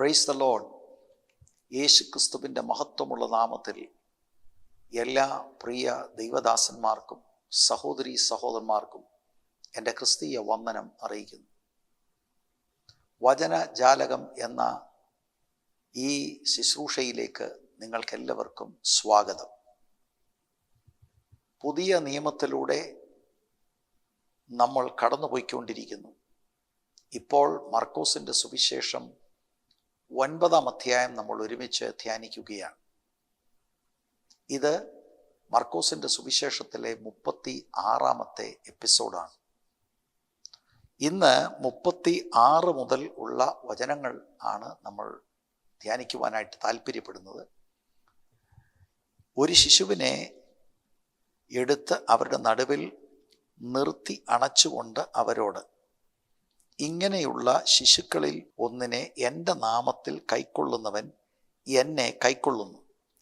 Praise the load യേശു ക്രിസ്തുവിന്റെ മഹത്വമുള്ള നാമത്തിൽ എല്ലാ പ്രിയ ദൈവദാസന്മാർക്കും സഹോദരി സഹോദരന്മാർക്കും എന്റെ ക്രിസ്തീയ വന്ദനം അറിയിക്കുന്നു. വചനജാലകം എന്ന ഈ ശുശ്രൂഷയിലേക്ക് നിങ്ങൾക്കെല്ലാവർക്കും സ്വാഗതം. പുതിയ നിയമത്തിലൂടെ നമ്മൾ കടന്നുപോയിക്കൊണ്ടിരിക്കുന്നു. ഇപ്പോൾ മർക്കോസിന്റെ സുവിശേഷം ഒൻപതാം അധ്യായം നമ്മൾ ഒരുമിച്ച് ധ്യാനിക്കുകയാണ്. ഇത് മർക്കോസിന്റെ സുവിശേഷത്തിലെ മുപ്പത്തി ആറാമത്തെ എപ്പിസോഡാണ്. ഇന്ന് മുപ്പത്തി ആറ് മുതൽ ഉള്ള വചനങ്ങൾ ആണ് നമ്മൾ ധ്യാനിക്കുവാനായിട്ട് താല്പര്യപ്പെടുന്നത്. ഒരു ശിശുവിനെ എടുത്ത് അവരുടെ നടുവിൽ നിർത്തി അണച്ചുകൊണ്ട് അവരോട് ഇങ്ങനെയുള്ള ശിശുക്കളിൽ ഒന്നിനെ എന്റെ നാമത്തിൽ കൈക്കൊള്ളുന്നവൻ എന്നെ കൈക്കൊള്ളുന്നു.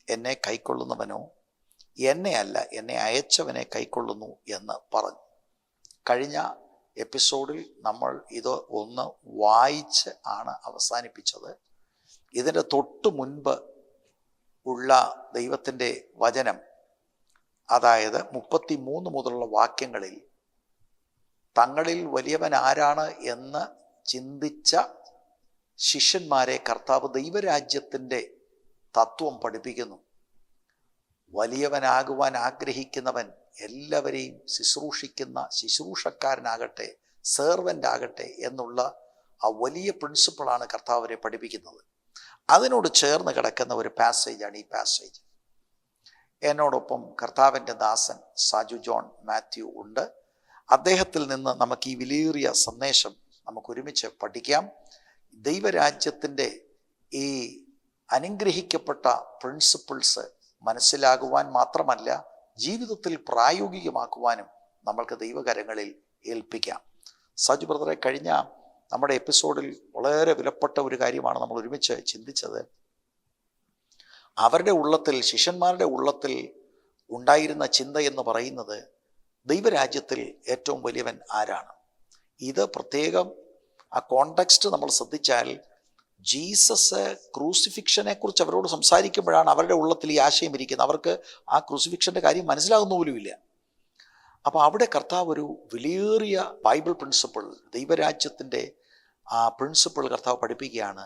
എന്നെ കൈക്കൊള്ളുന്നവനോ എന്നെ അല്ല എന്നെ അയച്ചവനെ കൈക്കൊള്ളുന്നു എന്ന് പറഞ്ഞു. കഴിഞ്ഞ എപ്പിസോഡിൽ നമ്മൾ ഇത് ഒന്ന് വായിച്ച് ആണ് അവസാനിപ്പിച്ചത്. ഇതിന്റെ തൊട്ട് മുൻപ് ഉള്ള ദൈവത്തിന്റെ വചനം അതായത് മുപ്പത്തി മൂന്ന് മുതലുള്ള വാക്യങ്ങളിൽ തങ്ങളിൽ വലിയവൻ ആരാണ് എന്ന് ചിന്തിച്ച ശിഷ്യന്മാരെ കർത്താവ് ദൈവരാജ്യത്തിന്റെ തത്വം പഠിപ്പിക്കുന്നു. വലിയവനാകുവാൻ ആഗ്രഹിക്കുന്നവൻ എല്ലാവരെയും ശുശ്രൂഷിക്കുന്ന ശുശ്രൂഷക്കാരനാകട്ടെ സെർവന്റ് ആകട്ടെ എന്നുള്ള ആ വലിയ പ്രിൻസിപ്പിളാണ് കർത്താവരെ പഠിപ്പിക്കുന്നത്. അതിനോട് ചേർന്ന് കിടക്കുന്ന ഒരു പാസേജാണ് ഈ പാസേജ് എന്നോടൊപ്പം കർത്താവിന്റെ ദാസൻ സാജു ജോൺ മാത്യു ഉണ്ട്. അദ്ദേഹത്തിൽ നിന്ന് നമുക്ക് ഈ വിലയേറിയ സന്ദേശം നമുക്ക് ഒരുമിച്ച് പഠിക്കാം. ദൈവരാജ്യത്തിന്റെ ഈ അനുഗ്രഹിക്കപ്പെട്ട പ്രിൻസിപ്പിൾസ് മനസ്സിലാകുവാൻ മാത്രമല്ല ജീവിതത്തിൽ പ്രായോഗികമാക്കുവാനും നമ്മൾക്ക് ദൈവകരങ്ങളിൽ ഏൽപ്പിക്കാം. സജു ബ്രദറെ കഴിഞ്ഞ നമ്മുടെ എപ്പിസോഡിൽ വളരെ വിലപ്പെട്ട ഒരു കാര്യമാണ് നമ്മൾ ഒരുമിച്ച് ചിന്തിച്ചത്. അവരുടെ ഉള്ളത്തിൽ ശിഷ്യന്മാരുടെ ഉള്ളത്തിൽ ഉണ്ടായിരുന്ന ചിന്ത എന്ന് പറയുന്നത് ദൈവരാജ്യത്തിൽ ഏറ്റവും വലിയവൻ ആരാണ്? ഇത് പ്രത്യേകം ആ കോണ്ടെക്സ്റ്റ് നമ്മൾ ശ്രദ്ധിച്ചാൽ ജീസസ് ക്രൂസിഫിക്ഷനെ കുറിച്ച് അവരോട് സംസാരിക്കുമ്പോഴാണ് അവരുടെ ഉള്ളത്തിൽ ഈ ആശയം ഇരിക്കുന്നത്. അവർക്ക് ആ ക്രൂസിഫിക്ഷന്റെ കാര്യം മനസ്സിലാകുന്ന പോലുമില്ല അപ്പോൾ അവിടെ കർത്താവ് ഒരു വിലയേറിയ ബൈബിൾ പ്രിൻസിപ്പിൾ ദൈവരാജ്യത്തിന്റെ ആ പ്രിൻസിപ്പിൾ കർത്താവ് പഠിപ്പിക്കുകയാണ്.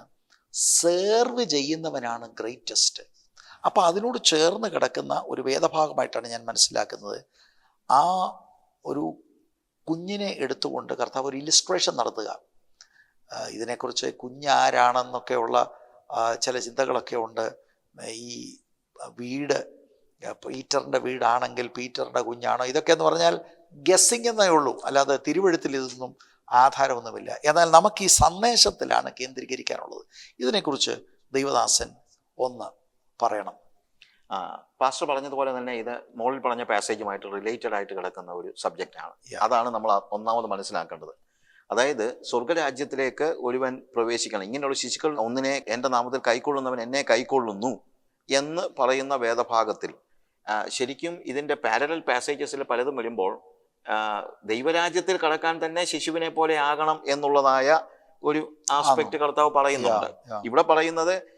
സേർവ് ചെയ്യുന്നവനാണ് ഗ്രേറ്റസ്റ്റ് അപ്പോൾ അതിനോട് ചേർന്ന് കിടക്കുന്ന ഒരു വേദഭാഗമായിട്ടാണ് ഞാൻ മനസ്സിലാക്കുന്നത്. ആ ഒരു കുഞ്ഞിനെ എടുത്തുകൊണ്ട് കർത്താവ് ഒരു ഇലിസ്ട്രേഷൻ നടത്തുക. ഇതിനെക്കുറിച്ച് കുഞ്ഞാരാണെന്നൊക്കെയുള്ള ചില ചിന്തകളൊക്കെ ഉണ്ട്. ഈ വീട് പീറ്ററിന്റെ വീടാണെങ്കിൽ പീറ്ററിന്റെ കുഞ്ഞാണോ? ഇതൊക്കെ എന്ന് പറഞ്ഞാൽ ഗസ്സിങ് എന്നേ ഉള്ളൂ. അല്ലാതെ തിരുവഴുത്തിൽ ഇതൊന്നും ആധാരമൊന്നുമില്ല. എന്നാൽ നമുക്ക് ഈ സന്ദേശത്തിലാണ് കേന്ദ്രീകരിക്കാനുള്ളത്. ഇതിനെക്കുറിച്ച് ദൈവദാസൻ ഒന്ന് പറയണം. പാസ്റ്റർ പറഞ്ഞതുപോലെ തന്നെ ഇത് മോളിൽ പറഞ്ഞ പാസേജുമായിട്ട് റിലേറ്റഡ് ആയിട്ട് കിടക്കുന്ന ഒരു സബ്ജക്റ്റ് ആണ്. അതാണ് നമ്മൾ ഒന്നാമത് മനസ്സിലാക്കേണ്ടത്. അതായത് സ്വർഗരാജ്യത്തിലേക്ക് ഒരുവൻ പ്രവേശിക്കണം. ഇങ്ങനെയുള്ള ശിശുക്കൾ ഒന്നിനെ എന്റെ നാമത്തിൽ കൈക്കൊള്ളുന്നവൻ എന്നെ കൈക്കൊള്ളുന്നു എന്ന് പറയുന്ന വേദഭാഗത്തിൽ ശരിക്കും ഇതിന്റെ പാരലൽ പാസേജസിൽ പലതും വരുമ്പോൾ ദൈവരാജ്യത്തിൽ കടക്കാൻ തന്നെ ശിശുവിനെ പോലെ ആകണം എന്നുള്ളതായ ഒരു ആസ്പെക്ട് കർത്താവ് പറയുന്നുണ്ട്. ഇവിടെ പറയുന്നത്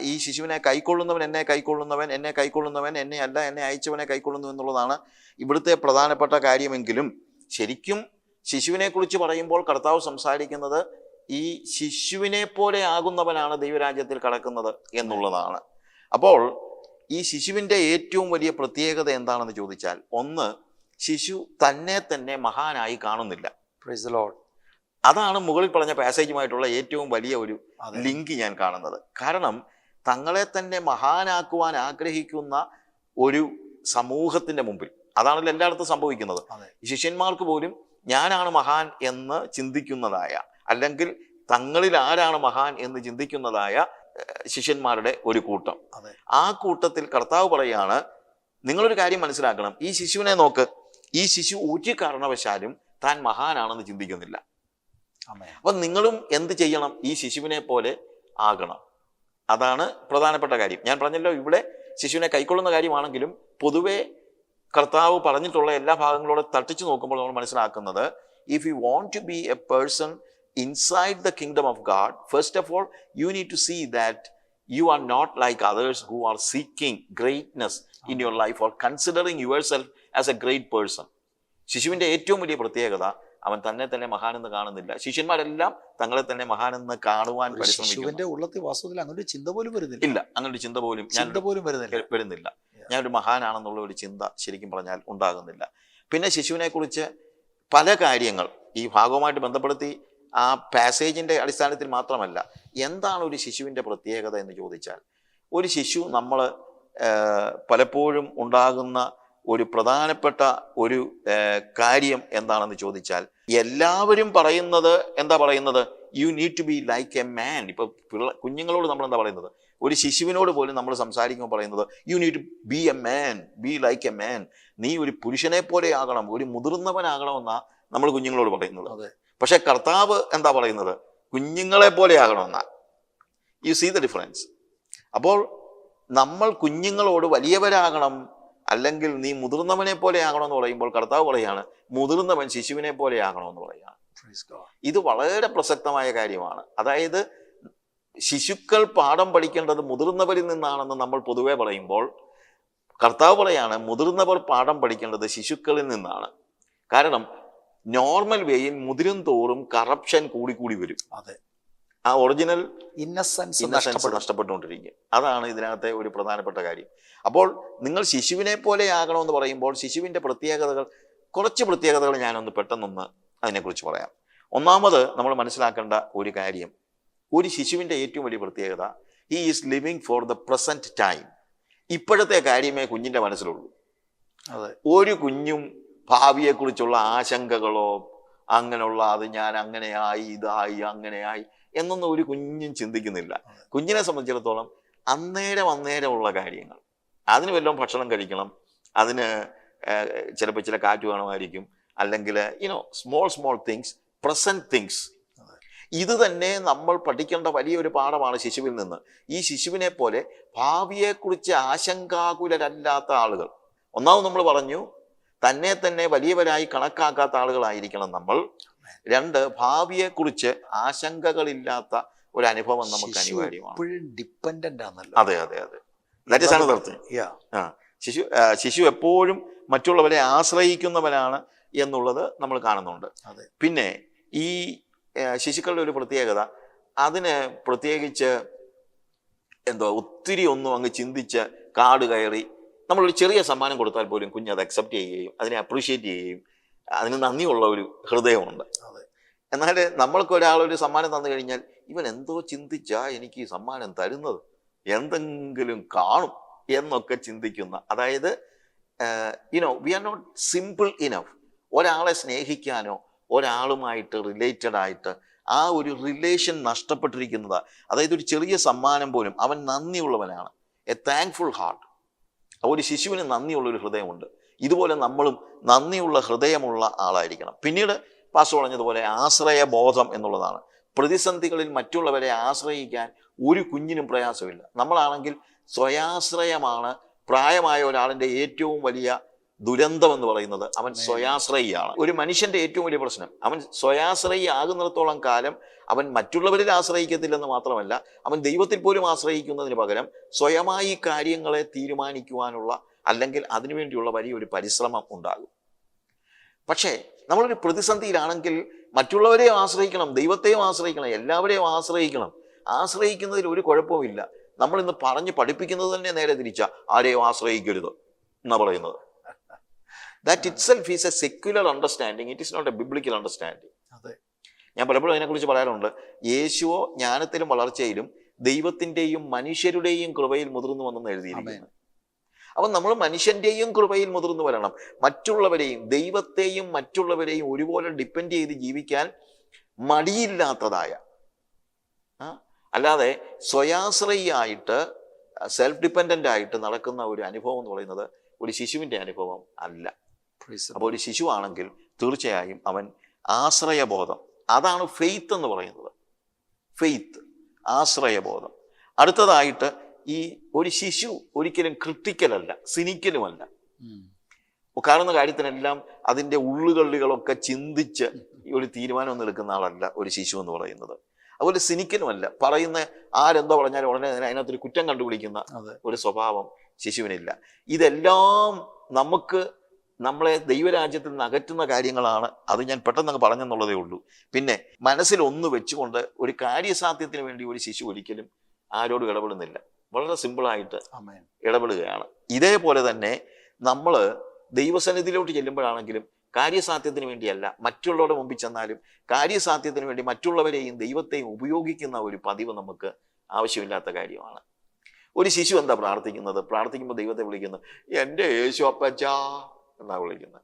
ഈ ശിശുവിനെ കൈക്കൊള്ളുന്നവൻ എന്നെ കൈക്കൊള്ളുന്നവൻ എന്നെ കൈക്കൊള്ളുന്നവൻ എന്നെ അല്ല എന്നെ അയച്ചവനെ കൈക്കൊള്ളുന്നു എന്നുള്ളതാണ് ഇവിടുത്തെ പ്രധാനപ്പെട്ട കാര്യമെങ്കിലും. ശരിക്കും ശിശുവിനെ കുറിച്ച് പറയുമ്പോൾ കർത്താവ് സംസാരിക്കുന്നത് ഈ ശിശുവിനെ പോലെ ആകുന്നവനാണ് ദൈവരാജ്യത്തിൽ കടക്കുന്നത് എന്നുള്ളതാണ്. അപ്പോൾ ഈ ശിശുവിന്റെ ഏറ്റവും വലിയ പ്രത്യേകത എന്താണെന്ന് ചോദിച്ചാൽ ഒന്ന് ശിശു തന്നെ തന്നെ മഹാനായി കാണുന്നില്ല. അതാണ് മുകളിൽ പറഞ്ഞ പാസേജുമായിട്ടുള്ള ഏറ്റവും വലിയ ഒരു ലിങ്ക് ഞാൻ കാണുന്നത്. കാരണം തങ്ങളെ തന്നെ മഹാനാക്കുവാൻ ആഗ്രഹിക്കുന്ന ഒരു സമൂഹത്തിന്റെ മുമ്പിൽ അതാണല്ലോ എല്ലായിടത്തും സംഭവിക്കുന്നത്. ശിഷ്യന്മാർക്ക് പോലും ഞാനാണ് മഹാൻ എന്ന് ചിന്തിക്കുന്നതായ അല്ലെങ്കിൽ തങ്ങളിൽ ആരാണ് മഹാൻ എന്ന് ചിന്തിക്കുന്നതായ ശിഷ്യന്മാരുടെ ഒരു കൂട്ടം. ആ കൂട്ടത്തിൽ കർത്താവ് പറയാണ് നിങ്ങളൊരു കാര്യം മനസ്സിലാക്കണം. ഈ ശിശുവിനെ നോക്ക്. ഈ ശിശു ഒരു കാരണവശാലും താൻ മഹാനാണെന്ന് ചിന്തിക്കുന്നില്ല. അപ്പൊ നിങ്ങളും എന്ത് ചെയ്യണം? ഈ ശിശുവിനെ പോലെ ആകണം. അതാണ് പ്രധാനപ്പെട്ട കാര്യം. ഞാൻ പറഞ്ഞല്ലോ ഇവിടെ ശിശുവിനെ കൈക്കൊള്ളുന്ന കാര്യമാണെങ്കിലും പൊതുവെ കർത്താവ് പറഞ്ഞിട്ടുള്ള എല്ലാ ഭാഗങ്ങളോടെ തട്ടിച്ചു നോക്കുമ്പോൾ നമ്മൾ മനസ്സിലാക്കുന്നത് if you want to be a person inside the kingdom of God first of all you need to see that you are not like others who are seeking greatness in your life or considering your self as a great person ശിശുവിന്റെ ഏറ്റവും വലിയ പ്രത്യേകത അവൻ തന്നെ തന്നെ മഹാനെന്ന് കാണുന്നില്ല. ശിഷ്യന്മാരെല്ലാം തങ്ങളെ തന്നെ മഹാനെന്ന് കാണുവാൻ ശിശുവിന്റെ ഉള്ളത്തിൽ വാസ്തവത്തിൽ അങ്ങനെ ഒരു ചിന്ത പോലും വരുന്നില്ല. ഇല്ല അങ്ങനെ ഒരു ചിന്ത പോലും ഞാൻ ചിന്ത പോലും വരുന്നില്ല. വരുന്നില്ല. ഞാൻ ഒരു മഹാനാണെന്നുള്ള ഒരു ചിന്ത ശരിക്കും പറഞ്ഞാൽ ഉണ്ടാകുന്നില്ല. പിന്നെ ശിശുവിനെ കുറിച്ച് പല കാര്യങ്ങൾ ഈ ഭാഗവുമായിട്ട് ബന്ധപ്പെടുത്തി ആ പാസേജിന്റെ അടിസ്ഥാനത്തിൽ മാത്രമല്ല എന്താണ് ഒരു ശിശുവിന്റെ പ്രത്യേകത എന്ന് ചോദിച്ചാൽ ഒരു ശിശു നമ്മൾ പലപ്പോഴും ഉണ്ടാകുന്ന ഒരു പ്രധാനപ്പെട്ട ഒരു കാര്യം എന്താണെന്ന് ചോദിച്ചാൽ എല്ലാവരും പറയുന്നത് എന്താ പറയുന്നത്? You need to be like a man ഇപ്പൊ പിള്ള കുഞ്ഞുങ്ങളോട് നമ്മൾ എന്താ പറയുന്നത്? ഒരു ശിശുവിനോട് പോലും നമ്മൾ സംസാരിക്കുമ്പോൾ പറയുന്നത് you need to be a man be like a man നീ ഒരു പുരുഷനെ പോലെ ആകണം ഒരു മുതിർന്നവനാകണമെന്നാ നമ്മൾ കുഞ്ഞുങ്ങളോട് പറയുന്നത്. പക്ഷെ കർത്താവ് എന്താ പറയുന്നത്? കുഞ്ഞുങ്ങളെ പോലെ ആകണമെന്നാ. യു സീ ദ ഡിഫറൻസ് അപ്പോൾ നമ്മൾ കുഞ്ഞുങ്ങളോട് വലിയവരാകണം അല്ലെങ്കിൽ നീ മുതിർന്നവനെ പോലെ ആകണമെന്ന് പറയുമ്പോൾ കർത്താവ് പറയാണ് മുതിർന്നവൻ ശിശുവിനെ പോലെ ആകണമെന്ന് പറയുകയാണ്. Praise ഇത് വളരെ പ്രസക്തമായ കാര്യമാണ്. അതായത് ശിശുക്കൾ പാഠം പഠിക്കേണ്ടത് മുതിർന്നവരിൽ നിന്നാണെന്ന് നമ്മൾ പൊതുവെ പറയുമ്പോൾ കർത്താവ് പറയാണ് മുതിർന്നവർ പാഠം പഠിക്കേണ്ടത് ശിശുക്കളിൽ നിന്നാണ്. കാരണം നോർമൽ വേയിൽ മുതിരും തോറും കറപ്ഷൻ കൂടിക്കൂടി കൂടി വരും. അതെ. ആ ഒറിജിനൽ ഇന്നസെൻസ് ഇന്നസെൻസ് നഷ്ടപ്പെട്ടുകൊണ്ടിരിക്കുക അതാണ് ഇതിനകത്തെ ഒരു പ്രധാനപ്പെട്ട കാര്യം. അപ്പോൾ നിങ്ങൾ ശിശുവിനെ പോലെ ആകണമെന്ന് പറയുമ്പോൾ ശിശുവിന്റെ പ്രത്യേകതകൾ കുറച്ച് പ്രത്യേകതകൾ ഞാനൊന്ന് പെട്ടെന്നൊന്ന് അതിനെക്കുറിച്ച് പറയാം. ഒന്നാമത് നമ്മൾ മനസ്സിലാക്കേണ്ട ഒരു കാര്യം. ഒരു ശിശുവിന്റെ ഏറ്റവും വലിയ പ്രത്യേകത he is living for the present time ഇപ്പോഴത്തെ കാര്യമേ കുഞ്ഞിന്റെ മനസ്സിലുള്ളൂ. അതെ. ഒരു കുഞ്ഞും ഭാവിയെക്കുറിച്ചുള്ള ആശങ്കകളോ അങ്ങനെയുള്ള അത് ഞാൻ അങ്ങനെയായി ഇതായി അങ്ങനെയായി എന്നൊന്നും ഒരു കുഞ്ഞും ചിന്തിക്കുന്നില്ല. കുഞ്ഞിനെ സംബന്ധിച്ചിടത്തോളം അന്നേരം അന്നേരമുള്ള കാര്യങ്ങൾ. അതിന് വല്ലതും ഭക്ഷണം കഴിക്കണം. അതിന് ചിലപ്പോൾ ചില കാറ്റ് വേണമായിരിക്കും. അല്ലെങ്കിൽ you know small small things present things ഇത് തന്നെ നമ്മൾ പഠിക്കേണ്ട വലിയൊരു പാഠമാണ് ശിശുവിൽ നിന്ന്. ഈ ശിശുവിനെ പോലെ ഭാവിയെക്കുറിച്ച് ആശങ്കാകുലരല്ലാത്ത ആളുകൾ. ഒന്നാമത് നമ്മൾ പറഞ്ഞു തന്നെ തന്നെ വലിയവരായി കണക്കാക്കാത്ത ആളുകളായിരിക്കണം നമ്മൾ. രണ്ട് ഭാവിയെക്കുറിച്ച് ആശങ്കകളില്ലാത്ത ഒരു അനുഭവം നമുക്ക് അനിവാര്യമാണ്. അതെ അതെ അതെ. ദാറ്റ് ഇസ് അനദർ തിങ് ആ ശിശു ശിശു എപ്പോഴും മറ്റുള്ളവരെ ആശ്രയിക്കുന്നവനാണ് എന്നുള്ളത് നമ്മൾ കാണുന്നുണ്ട്. പിന്നെ ഈ ശിശുക്കളുടെ ഒരു പ്രത്യേകത അതിന് പ്രത്യേകിച്ച് എന്തോ ഒത്തിരി ഒന്നും അങ്ങ് ചിന്തിച്ച് കാട് കയറി നമ്മളൊരു ചെറിയ സമ്മാനം കൊടുത്താൽ പോലും കുഞ്ഞ് അത് അക്സെപ്റ്റ് ചെയ്യുകയും അതിനെ അപ്രീഷിയേറ്റ് ചെയ്യുകയും അതിന് നന്ദിയുള്ള ഒരു ഹൃദയമുണ്ട്. എന്നാൽ നമ്മൾക്ക് ഒരാളൊരു ഒരു സമ്മാനം തന്നു കഴിഞ്ഞാൽ ഇവൻ എന്തോ ചിന്തിച്ചാ എനിക്ക് ഈ സമ്മാനം തരുന്നത്? എന്തെങ്കിലും കാണും എന്നൊക്കെ ചിന്തിക്കുന്ന അതായത് you know we are not simple enough ഒരാളെ സ്നേഹിക്കാനോ ഒരാളുമായിട്ട് റിലേറ്റഡ് ആയിട്ട് ആ ഒരു റിലേഷൻ നഷ്ടപ്പെട്ടിരിക്കുന്നതാണ് അതായത് ഒരു ചെറിയ സമ്മാനം പോലും അവൻ നന്ദിയുള്ളവനാണ്. എ താങ്ക്ഫുൾ ഹാർട്ട് ഒരു ശിശുവിന് നന്ദിയുള്ള ഒരു ഹൃദയമുണ്ട്. ഇതുപോലെ നമ്മളും നന്ദിയുള്ള ഹൃദയമുള്ള ആളായിരിക്കണം. പിന്നീട് പാസ് പറഞ്ഞതുപോലെ ആശ്രയബോധം എന്നുള്ളതാണ്. പ്രതിസന്ധികളിൽ മറ്റുള്ളവരെ ആശ്രയിക്കാൻ ഒരു കുഞ്ഞിനും പ്രയാസമില്ല. നമ്മളാണെങ്കിൽ സ്വയാശ്രയമാണ് പ്രായമായ ഒരാളിന്റെ ഏറ്റവും വലിയ ദുരന്തം എന്ന് പറയുന്നത് അവൻ സ്വയാശ്രയിയാണ്. ഒരു മനുഷ്യന്റെ ഏറ്റവും വലിയ പ്രശ്നം അവൻ സ്വയാശ്രയി ആകുന്നിടത്തോളം കാലം അവൻ മറ്റുള്ളവരിൽ ആശ്രയിക്കത്തില്ലെന്ന് മാത്രമല്ല അവൻ ദൈവത്തിൽ പോലും ആശ്രയിക്കുന്നതിന് പകരം സ്വയമായി കാര്യങ്ങളെ തീരുമാനിക്കുവാനുള്ള അല്ലെങ്കിൽ അതിനുവേണ്ടിയുള്ള വലിയൊരു പരിശ്രമം ഉണ്ടാകും. പക്ഷേ നമ്മളൊരു പ്രതിസന്ധിയിലാണെങ്കിൽ മറ്റുള്ളവരെയും ആശ്രയിക്കണം ദൈവത്തെയും ആശ്രയിക്കണം എല്ലാവരെയും ആശ്രയിക്കണം. ആശ്രയിക്കുന്നതിൽ ഒരു കുഴപ്പവുമില്ല. നമ്മൾ ഇന്ന് പറഞ്ഞ് പഠിപ്പിക്കുന്നത് തന്നെ നേരെ തിരിച്ച ആരെയും ആശ്രയിക്കരുത് എന്നാ പറയുന്നത്. That it self is a secular understanding it is not a biblical understanding ഞാൻ പലപ്പോഴും അതിനെക്കുറിച്ച് പറയാറുണ്ട്. യേശുവോ ജ്ഞാനത്തിലും വളർച്ചയിലും ദൈവത്തിന്റെയും മനുഷ്യരുടെയും കൃപയിൽ മുതിർന്നു വന്നെന്ന് എഴുതിയിരിക്കുന്നു. അപ്പം നമ്മൾ മനുഷ്യന്റെയും കൃപയിൽ മുതിർന്നു വരണം. മറ്റുള്ളവരെയും ദൈവത്തെയും മറ്റുള്ളവരെയും ഒരുപോലെ ഡിപ്പെൻഡ് ചെയ്ത് ജീവിക്കാൻ മടിയില്ലാത്തതായ അല്ലാതെ സ്വയാശ്രയിയായിട്ട് സെൽഫ് ഡിപ്പെൻഡന്റ് ആയിട്ട് നടക്കുന്ന ഒരു അനുഭവം എന്ന് പറയുന്നത് ഒരു ശിശുവിന്റെ അനുഭവം അല്ല. അപ്പോൾ ഒരു ശിശുവാണെങ്കിൽ തീർച്ചയായും അവൻ ആശ്രയബോധം. അതാണ് ഫെയ്ത്ത് എന്ന് പറയുന്നത്. ഫെയ്ത്ത് ആശ്രയബോധം. അടുത്തതായിട്ട് ഈ ഒരു ശിശു ഒരിക്കലും ക്രിട്ടിക്കലല്ല സിനിക്കലുമല്ല. കാണുന്ന കാര്യത്തിനെല്ലാം അതിന്റെ ഉള്ളുകള്ളികളൊക്കെ ചിന്തിച്ച് ഈ ഒരു തീരുമാനം ഒന്നും എടുക്കുന്ന ആളല്ല ഒരു ശിശു എന്ന് പറയുന്നത്. അതുപോലെ സിനിക്കലുമല്ല പറയുന്ന ആരെന്തോ പറഞ്ഞാലും ഉടനെ തന്നെ അതിനകത്തൊരു കുറ്റം കണ്ടുപിടിക്കുന്ന ഒരു സ്വഭാവം ശിശുവിനില്ല. ഇതെല്ലാം നമുക്ക് നമ്മളെ ദൈവരാജ്യത്തിൽ നിന്ന് അകറ്റുന്ന കാര്യങ്ങളാണ് അത് ഞാൻ പെട്ടെന്ന് അങ്ങ് പറഞ്ഞെന്നുള്ളതേ ഉള്ളൂ. പിന്നെ മനസ്സിൽ ഒന്ന് വെച്ചുകൊണ്ട് ഒരു കാര്യസാധ്യത്തിന് വേണ്ടി ഒരു ശിശു ഒരിക്കലും ആരോടും ഇടപെടുന്നില്ല. വളരെ സിമ്പിളായിട്ട് ഇടപെടുകയാണ്. ഇതേപോലെ തന്നെ നമ്മൾ ദൈവസന്നിധിയിലോട്ട് ചെല്ലുമ്പോഴാണെങ്കിലും കാര്യസാധ്യത്തിന് വേണ്ടിയല്ല മറ്റുള്ളവരുടെ മുമ്പിൽ ചെന്നാലും കാര്യസാധ്യത്തിന് വേണ്ടി മറ്റുള്ളവരെയും ദൈവത്തെയും ഉപയോഗിക്കുന്ന ഒരു പതിവ് നമുക്ക് ആവശ്യമില്ലാത്ത കാര്യമാണ്. ഒരു ശിശു എന്താ പ്രാർത്ഥിക്കുന്നത്? പ്രാർത്ഥിക്കുമ്പോൾ ദൈവത്തെ വിളിക്കുന്നത് എന്റെ യേശു അപ്പച്ചാ എന്നാ വിളിക്കുന്നത്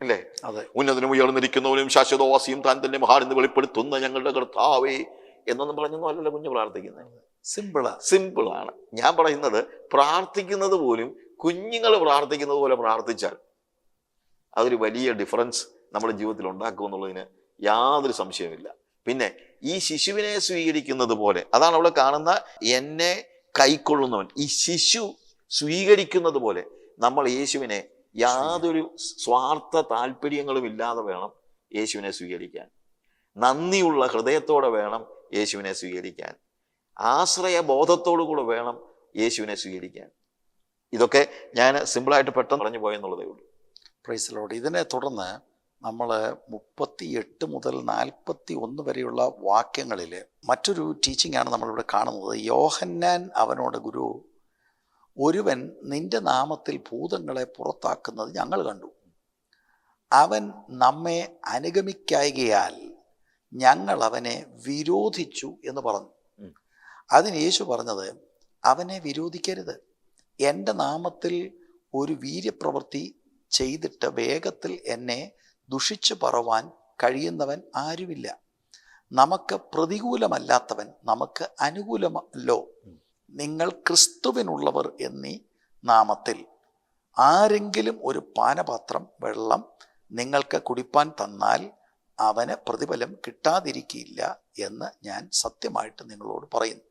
അല്ലേ അതെ. ഉന്നതനും ഉയർന്നിരിക്കുന്നവനും ശാശ്വതവാസിയും താൻ തന്നെ മഹാനെന്ന് വെളിപ്പെടുത്തുന്ന ഞങ്ങളുടെ കർത്താവേ എന്നൊന്നും പറഞ്ഞൊന്നും അല്ലല്ലോ കുഞ്ഞ് പ്രാർത്ഥിക്കുന്നത് സിമ്പിളാ സിമ്പിളാണ് ഞാൻ പറയുന്നത് പ്രാർത്ഥിക്കുന്നത് പോലും കുഞ്ഞുങ്ങൾ പ്രാർത്ഥിക്കുന്നത് പോലെ പ്രാർത്ഥിച്ചാൽ അതൊരു വലിയ ഡിഫറൻസ് നമ്മുടെ ജീവിതത്തിൽ ഉണ്ടാക്കുമെന്നുള്ളതിന് യാതൊരു സംശയവുമില്ല. പിന്നെ ഈ ശിശുവിനെ സ്വീകരിക്കുന്നത് പോലെ അതാണ് അവിടെ കാണുന്ന എന്നെ കൈക്കൊള്ളുന്നവൻ. ഈ ശിശു സ്വീകരിക്കുന്നത് പോലെ നമ്മൾ യേശുവിനെ യാതൊരു സ്വാർത്ഥ താല്പര്യങ്ങളും ഇല്ലാതെ വേണം യേശുവിനെ സ്വീകരിക്കാൻ. നന്ദിയുള്ള ഹൃദയത്തോടെ വേണം യേശുവിനെ സ്വീകരിക്കാൻ. ആശ്രയ ബോധത്തോടു കൂടെ വേണം യേശുവിനെ സ്വീകരിക്കാൻ. ഇതൊക്കെ ഞാൻ സിമ്പിളായിട്ട് പെട്ടെന്ന് പറഞ്ഞു പോയെന്നുള്ളതേ ഉള്ളൂ. പ്രൈസ് ലോഡ് ഇതിനെ തുടർന്ന് നമ്മൾ മുപ്പത്തി എട്ട് മുതൽ നാൽപ്പത്തി ഒന്ന് വരെയുള്ള വാക്യങ്ങളിൽ മറ്റൊരു ടീച്ചിങ് ആണ് നമ്മളിവിടെ കാണുന്നത്. യോഹന്നാൻ അവനോട് ഗുരു ഒരുവൻ നിന്റെ നാമത്തിൽ ഭൂതങ്ങളെ പുറത്താക്കുന്നത് ഞങ്ങൾ കണ്ടു. അവൻ നമ്മെ അനുഗമിക്കായികയാൽ ഞങ്ങൾ അവനെ വിരോധിച്ചു എന്ന് പറഞ്ഞു. അതിന് യേശു പറഞ്ഞത് അവനെ വിരോധിക്കരുത്. എന്റെ നാമത്തിൽ ഒരു വീര്യപ്രവൃത്തി ചെയ്തിട്ട് വേഗത്തിൽ എന്നെ ദുഷിച്ചു പറവാൻ കഴിയുന്നവൻ ആരുമില്ല. നമുക്ക് പ്രതികൂലമല്ലാത്തവൻ നമുക്ക് അനുകൂലമല്ലോ. നിങ്ങൾ ക്രിസ്തുവിനുള്ളവർ എന്നീ നാമത്തിൽ ആരെങ്കിലും ഒരു പാനപാത്രം വെള്ളം നിങ്ങൾക്ക് കുടിപ്പാൻ തന്നാൽ അവന് പ്രതിഫലം കിട്ടാതിരിക്കില്ല എന്ന് ഞാൻ സത്യമായിട്ട് നിങ്ങളോട് പറയുന്നു.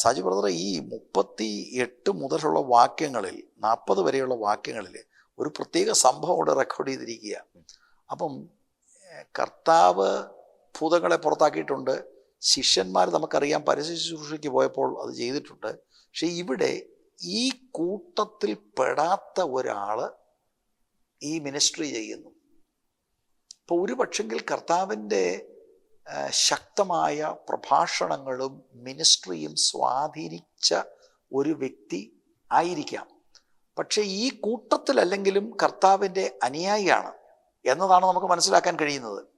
സാജു ബ്രദർ ഈ മുപ്പത്തി എട്ട് മുതലുള്ള വാക്യങ്ങളിൽ നാൽപ്പത് വരെയുള്ള വാക്യങ്ങളിൽ ഒരു പ്രത്യേക സംഭവം ഇവിടെ റെക്കോർഡ് ചെയ്തിരിക്കുക അപ്പം കർത്താവ് ഭൂതങ്ങളെ പുറത്താക്കിയിട്ടുണ്ട്. ശിഷ്യന്മാർ നമുക്കറിയാം പരസ്യ ശുശ്രൂഷയ്ക്ക് പോയപ്പോൾ അത് ചെയ്തിട്ടുണ്ട്. പക്ഷെ ഇവിടെ ഈ കൂട്ടത്തിൽ പെടാത്ത ഒരാൾ ഈ മിനിസ്ട്രി ചെയ്യുന്നു. അപ്പോൾ ഒരു പക്ഷെങ്കിൽ കർത്താവിന്റെ ശക്തമായ പ്രഭാഷണങ്ങളും മിനിസ്ട്രിയും സ്വാധീനിച്ച ഒരു വ്യക്തി ആയിരിക്കാം. പക്ഷേ ഈ കൂട്ടത്തിലല്ലെങ്കിലും കർത്താവിന്റെ അനുയായിയാണ് എന്നതാണ് നമുക്ക് മനസ്സിലാക്കാൻ കഴിയുന്നത്.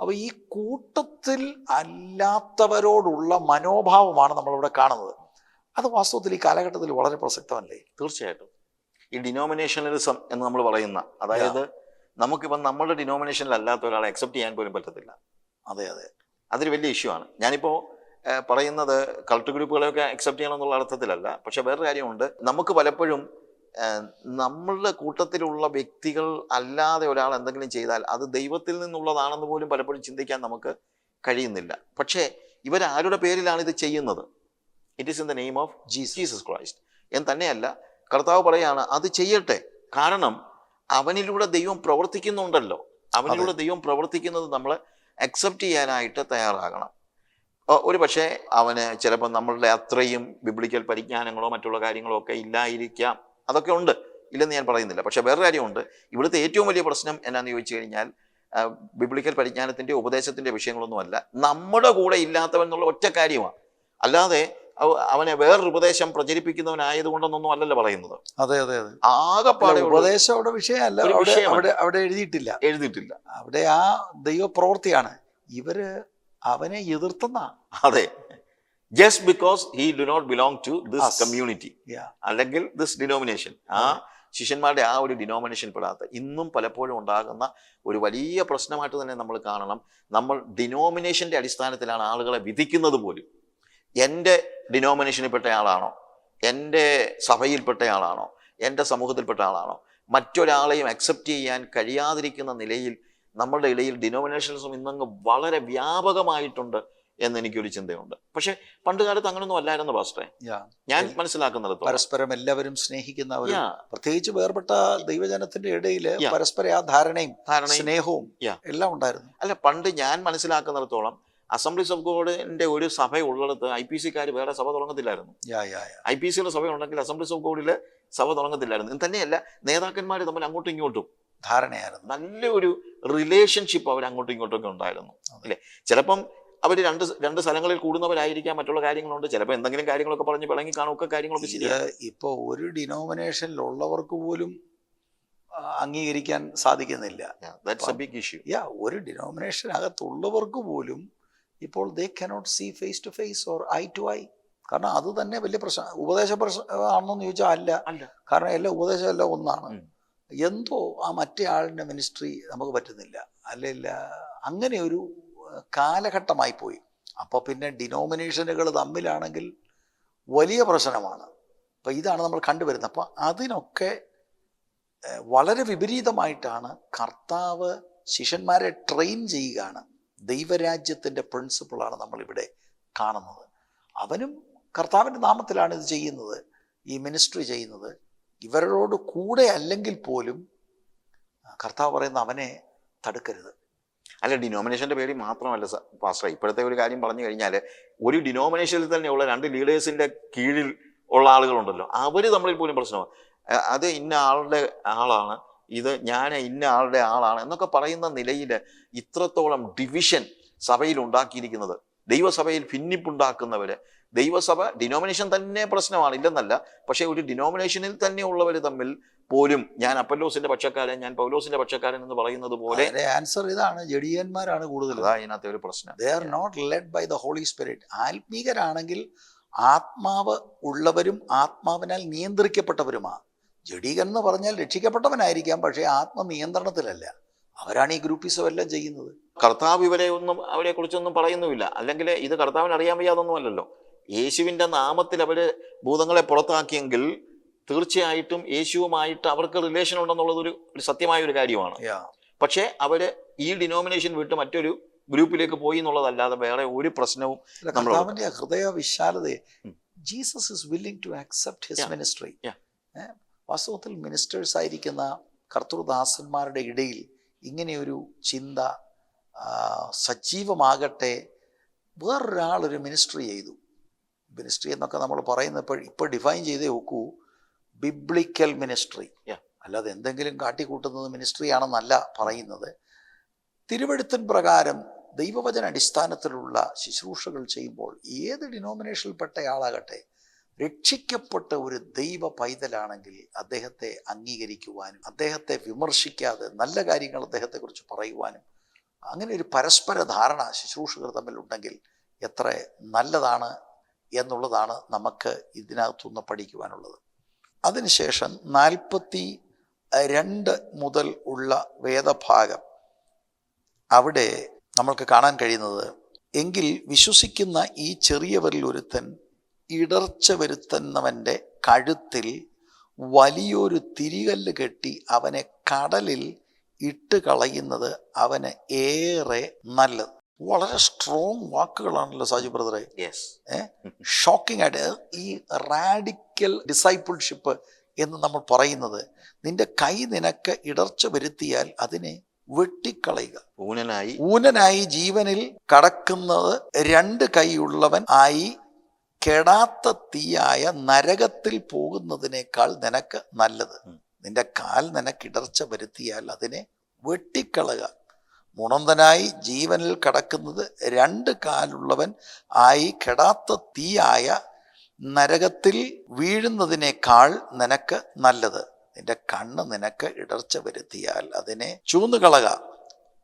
അപ്പോൾ ഈ കൂട്ടത്തിൽ അല്ലാത്തവരോടുള്ള മനോഭാവമാണ് നമ്മളിവിടെ കാണുന്നത്. അത് വാസ്തവത്തിൽ ഈ കാലഘട്ടത്തിൽ വളരെ പ്രസക്തമല്ലേ? തീർച്ചയായിട്ടും. ഈ ഡിനോമിനേഷനലിസം എന്ന് നമ്മൾ പറയുന്ന അതായത് നമുക്കിപ്പം നമ്മളുടെ ഡിനോമിനേഷനിൽ അല്ലാത്ത ഒരാളെ അക്സെപ്റ്റ് ചെയ്യാൻ പോലും പറ്റത്തില്ല. അതെ അതെ. അതൊരു വലിയ ഇഷ്യൂ ആണ്. ഞാനിപ്പോൾ പറയുന്നത് കൾട്ട് ഗ്രൂപ്പുകളെയൊക്കെ അക്സെപ്റ്റ് ചെയ്യണം എന്നുള്ള അർത്ഥത്തിലല്ല. പക്ഷെ വേറൊരു കാര്യമുണ്ട്. നമുക്ക് പലപ്പോഴും നമ്മളുടെ കൂട്ടത്തിലുള്ള വ്യക്തികൾ അല്ലാതെ ഒരാൾ എന്തെങ്കിലും ചെയ്താൽ അത് ദൈവത്തിൽ നിന്നുള്ളതാണെന്ന് പോലും പലപ്പോഴും ചിന്തിക്കാൻ നമുക്ക് കഴിയുന്നില്ല. പക്ഷേ ഇവരാരുടെ പേരിലാണ് ഇത് ചെയ്യുന്നത്? It is in the name of Jesus Christ എന്ന് തന്നെയല്ല കർത്താവ് പറയാണ് അത് ചെയ്യട്ടെ. കാരണം അവനിലൂടെ ദൈവം പ്രവർത്തിക്കുന്നുണ്ടല്ലോ. അവനിലൂടെ ദൈവം പ്രവർത്തിക്കുന്നത് നമ്മൾ അക്സെപ്റ്റ് ചെയ്യാനായിട്ട് തയ്യാറാകണം. ഒരു പക്ഷേ അവന് ചിലപ്പോൾ നമ്മളുടെ അത്രയും ബിബ്ലിക്കൽ പരിജ്ഞാനങ്ങളോ മറ്റുള്ള കാര്യങ്ങളോ ഒക്കെ ഇല്ലായിരിക്കാം. അതൊക്കെ ഉണ്ട്. ഇല്ലെന്ന് ഞാൻ പറയുന്നില്ല. പക്ഷേ വേറെ കാര്യമുണ്ട്. ഇവിടുത്തെ ഏറ്റവും വലിയ പ്രശ്നം എന്നാന്ന് ചോദിച്ചു കഴിഞ്ഞാൽ ബിബ്ലിക്കൽ പരിജ്ഞാനത്തിന്റെ ഉപദേശത്തിന്റെ വിഷയങ്ങളൊന്നുമല്ല. നമ്മുടെ കൂടെ ഇല്ലാത്തവൻ എന്നുള്ള ഒറ്റ കാര്യമാണ്. അല്ലാതെ അവ- അവനെ വേറൊരു ഉപദേശം പ്രചരിപ്പിക്കുന്നവനായതുകൊണ്ടെന്നൊന്നും അല്ലല്ലോ പറയുന്നത്. അതെ അതെ അതെ. ആകെപ്പാടെ ഉപദേശം അവിടെ വിഷയമല്ല. അവിടെ അവിടെ എഴുതിയിട്ടില്ല. എഴുതിയിട്ടില്ല. അവിടെ ആ ദൈവപ്രവൃത്തിയാണ്. ഇവർ അവനെ എതിർത്തുന്ന അതെ. Just because he do not belong to this. Community അല്ലെങ്കിൽ ദിസ് ഡിനോമിനേഷൻ ആ ശിഷ്യന്മാരുടെ ആ ഒരു ഡിനോമിനേഷൻ പെടാത്ത ഇന്നും പലപ്പോഴും ഉണ്ടാകുന്ന ഒരു വലിയ പ്രശ്നമായിട്ട് തന്നെ നമ്മൾ കാണണം. നമ്മൾ ഡിനോമിനേഷന്റെ അടിസ്ഥാനത്തിലാണ് ആളുകളെ വിധിക്കുന്നത് പോലും. എന്റെ ഡിനോമിനേഷനിൽ പെട്ട ആളാണോ? എന്റെ സഭയിൽപ്പെട്ട ആളാണോ എന്റെ സമൂഹത്തിൽപ്പെട്ട ആളാണോ? മറ്റൊരാളെയും അക്സെപ്റ്റ് ചെയ്യാൻ കഴിയാതിരിക്കുന്ന നിലയിൽ നമ്മളുടെ ഇടയിൽ ഡിനോമിനേഷൻസും ഇന്നങ്ങ് വളരെ വ്യാപകമായിട്ടുണ്ട്. എന്ന് എനിക്കൊരു ചിന്തയുണ്ട്. പക്ഷെ പണ്ട് കാലത്ത് അങ്ങനൊന്നും അല്ലായിരുന്നു പാസ്റ്ററെ. ഞാൻ മനസ്സിലാക്കുന്നത്. പരസ്പരം എല്ലാവരും സ്നേഹിക്കുന്ന പ്രത്യേകിച്ച് വേർപെട്ട ദൈവജനത്തിന്റെ ഇടയിൽ. പരസ്പര ആ ധാരണയും സ്നേഹവും. എല്ലാം ഉണ്ടായിരുന്നു. അല്ല പണ്ട് ഞാൻ മനസ്സിലാക്കുന്നിടത്തോളം അസംബ്ലീസ് ഓഫ് ഗോഡിന്റെ ഒരു സഭ ഉള്ളിടത്ത് ഐ പി സിക്കാർ വേറെ സഭ തുടങ്ങത്തില്ലായിരുന്നു. ഐ പി സിയുടെ സഭ ഉണ്ടെങ്കിൽ അസംബ്ലീസ് ഓഫ് ഗോഡിൽ സഭ തുടങ്ങത്തില്ലായിരുന്നു. ഇത് തന്നെയല്ല നേതാക്കന്മാർ തമ്മിൽ അങ്ങോട്ടും ഇങ്ങോട്ടും ധാരണയായിരുന്നു. നല്ലൊരു റിലേഷൻഷിപ്പ് അവർ അങ്ങോട്ടും ഇങ്ങോട്ടും ഒക്കെ ഉണ്ടായിരുന്നു. അല്ലേ? ചിലപ്പം അവർ രണ്ട് രണ്ട് സ്ഥലങ്ങളിൽ കൂടുന്നവരായിരിക്കാം മറ്റുള്ള കാര്യങ്ങളുണ്ട്. ചിലപ്പോൾ എന്തെങ്കിലും കാര്യങ്ങളൊക്കെ പറഞ്ഞ് പിളങ്ങി കാണുമൊക്കെ കാര്യങ്ങളൊക്കെ ശരിയാണ്. ഇപ്പോൾ ഒരു ഡിനോമിനേഷനിലുള്ളവർക്ക് പോലും അംഗീകരിക്കാൻ സാധിക്കുന്നില്ല. That's a big issue yeah ഒരു ഡിനോമിനേഷനകത്തുള്ളവർക്ക് പോലും ഇപ്പോൾ they cannot see face to face or eye to eye കാരണം അത് തന്നെ വലിയ പ്രശ്നം ഉപദേശ പ്രശ്നം ആണെന്ന് ചോദിച്ചാൽ അല്ല. അല്ല. കാരണം എല്ലാ ഉപദേശം എല്ലാം ഒന്നാണ് എന്തോ ആ മറ്റേ ആളിന്റെ മിനിസ്ട്രി നമുക്ക് പറ്റുന്നില്ല. അല്ലല്ല അങ്ങനെ ഒരു കാലഘട്ടമായി പോയി. അപ്പോൾ പിന്നെ ഡിനോമിനേഷനുകൾ തമ്മിലാണെങ്കിൽ വലിയ പ്രശ്നമാണ്. അപ്പോൾ ഇതാണ് നമ്മൾ കണ്ടുവരുന്നത്. അപ്പോൾ അതിനൊക്കെ വളരെ വിപരീതമായിട്ടാണ് കർത്താവ് ശിഷ്യന്മാരെ ട്രെയിൻ ചെയ്യുകയാണ്. ദൈവരാജ്യത്തിന്റെ പ്രിൻസിപ്പിളാണ് നമ്മളിവിടെ കാണുന്നത്. അവനും കർത്താവിന്റെ നാമത്തിലാണ് ഇത് ചെയ്യുന്നത് ഈ മിനിസ്ട്രി ചെയ്യുന്നത്. ഇവരോട് കൂടെ അല്ലെങ്കിൽ പോലും കർത്താവ് പറയുന്ന അവനെ തടുക്കരുത്. അല്ല ഡിനോമിനേഷന്റെ പേര് മാത്രമല്ല പാസ്റ്റർ ഇപ്പോഴത്തെ ഒരു കാര്യം പറഞ്ഞു കഴിഞ്ഞാൽ ഒരു ഡിനോമിനേഷനിൽ തന്നെയുള്ള രണ്ട് ലീഡേഴ്സിന്റെ കീഴിൽ ഉള്ള ആളുകളുണ്ടല്ലോ. അവർ തമ്മിൽ പോലും പ്രശ്നമാണ് അത് ഇന്ന ആളുടെ ആളാണ് ഇത് ഞാൻ ഇന്ന ആളുടെ ആളാണ് എന്നൊക്കെ പറയുന്ന നിലയിൽ ഇത്രത്തോളം ഡിവിഷൻ സഭയിൽ ഉണ്ടാക്കിയിരിക്കുന്നത്. ദൈവസഭയിൽ ഭിന്നിപ്പുണ്ടാക്കുന്നവര് ദൈവസഭ ഡിനോമിനേഷൻ തന്നെ പ്രശ്നമാണ് ഇല്ലെന്നല്ല. പക്ഷേ ഒരു ഡിനോമിനേഷനിൽ തന്നെ ഉള്ളവർ തമ്മിൽ പോലും ഞാൻ അപ്പല്ലോസിന്റെ പക്ഷക്കാരൻ ഞാൻ പൗലോസിന്റെ പക്ഷക്കാരൻ എന്ന് പറയുന്നത് പോലെ ആൻസർ ഇതാണ്. ജഡിയന്മാരാണ് കൂടുതൽ അതാ ഇതിനകത്തെ ഒരു പ്രശ്നം. They are not led by the Holy Spirit ആത്മീകരാണെങ്കിൽ ആത്മാവ് ഉള്ളവരും ആത്മാവിനാൽ നിയന്ത്രിക്കപ്പെട്ടവരുമാണ്. ജഡീകൻ എന്ന് പറഞ്ഞാൽ രക്ഷിക്കപ്പെട്ടവനായിരിക്കാം പക്ഷേ ആത്മനിയന്ത്രണത്തിലല്ല അവരാണ് ഈ ഗ്രൂപ്പിസം എല്ലാം ചെയ്യുന്നത്. കർത്താവ് ഇവരെ ഒന്നും അവരെ കുറിച്ചൊന്നും പറയുന്നുമില്ല. അല്ലെങ്കിൽ ഇത് കർത്താവിന് അറിയാൻ വയ്യാതൊന്നും യേശുവിന്റെ നാമത്തിൽ അവർ ഭൂതങ്ങളെ പുറത്താക്കിയെങ്കിൽ തീർച്ചയായിട്ടും യേശുവുമായിട്ട് അവർക്ക് റിലേഷൻ ഉണ്ടെന്നുള്ളത് ഒരു ഒരു സത്യമായ ഒരു കാര്യമാണ്. പക്ഷേ അവർ ഈ ഡിനോമിനേഷൻ വിട്ട് മറ്റൊരു ഗ്രൂപ്പിലേക്ക് പോയി എന്നുള്ളതല്ലാതെ വേറെ ഒരു പ്രശ്നവും കർത്താവിന്റെ ഹൃദയ വിശാലതയെ Jesus is willing to accept his. Ministry. വാസ്തവത്തിൽ മിനിസ്റ്റേഴ്സ് ആയിരിക്കുന്ന കർത്തൃദാസന്മാരുടെ ഇടയിൽ ഇങ്ങനെയൊരു ചിന്ത സജീവമാകട്ടെ വേറൊരാളൊരു മിനിസ്ട്രി ചെയ്തു. മിനിസ്ട്രി എന്നൊക്കെ നമ്മൾ പറയുന്ന ഇപ്പോൾ ഇപ്പോൾ ഡിഫൈൻ ചെയ്തേ ഒക്കൂ. Biblical ministry. അല്ലാതെ എന്തെങ്കിലും കാട്ടിക്കൂട്ടുന്നത് മിനിസ്ട്രി ആണെന്നല്ല പറയുന്നത്. തിരുവഴുത്തൻ പ്രകാരം ദൈവവചന അടിസ്ഥാനത്തിലുള്ള ശുശ്രൂഷകൾ ചെയ്യുമ്പോൾ ഏത് ഡിനോമിനേഷനിൽപ്പെട്ട ആളാകട്ടെ രക്ഷിക്കപ്പെട്ട ഒരു ദൈവ പൈതലാണെങ്കിൽ അദ്ദേഹത്തെ അംഗീകരിക്കുവാനും അദ്ദേഹത്തെ വിമർശിക്കാതെ നല്ല കാര്യങ്ങൾ അദ്ദേഹത്തെക്കുറിച്ച് പറയുവാനും അങ്ങനെ ഒരു പരസ്പര ധാരണ ശുശ്രൂഷകർ തമ്മിലുണ്ടെങ്കിൽ എത്ര നല്ലതാണ് എന്നുള്ളതാണ് നമുക്ക് ഇതിനകത്തുനിന്ന് പഠിക്കുവാനുള്ളത്. അതിനുശേഷം നാൽപ്പത്തി രണ്ട് മുതൽ ഉള്ള വേദഭാഗം അവിടെ നമ്മൾക്ക് കാണാൻ കഴിയുന്നത് എങ്കിൽ വിശ്വസിക്കുന്ന ഈ ചെറിയവരിൽ ഒരുത്തൻ ഇടർച്ച വരുത്തുന്നവന്റെ കഴുത്തിൽ വലിയൊരു തിരികല്ല് കെട്ടി അവനെ കടലിൽ ഇട്ട് കളയുന്നത് അവന് ഏറെ നല്ലത്. വളരെ സ്ട്രോങ് വാക്കുകളാണല്ലോ സാജു ബ്രദറെ. ഷോക്കിംഗ് ആയിട്ട് ഈ റാഡിക്കൽ ഡിസൈപ്പിൾഷിപ്പ് എന്ന് നമ്മൾ പറയുന്നത് നിന്റെ കൈ നിനക്ക് ഇടർച്ച വരുത്തിയാൽ അതിനെ വെട്ടിക്കളയുക. ഊനനായി. ഊനനായി ജീവനിൽ കടക്കുന്നത് രണ്ട് കൈയുള്ളവൻ ആയി കെടാത്ത തീയായ നരകത്തിൽ പോകുന്നതിനേക്കാൾ നിനക്ക് നല്ലത്. നിന്റെ കാൽ നിനക്ക് ഇടർച്ച വരുത്തിയാൽ അതിനെ വെട്ടിക്കളക മുണന്തനായി ജീവനിൽ കടക്കുന്നത് രണ്ട് കാലുള്ളവൻ ആയി കെടാത്ത തീയായ നരകത്തിൽ വീഴുന്നതിനേക്കാൾ നിനക്ക് നല്ലത്. നിന്റെ കണ്ണ് നിനക്ക് ഇടർച്ച വരുത്തിയാൽ അതിനെ ചൂന്നുകളക.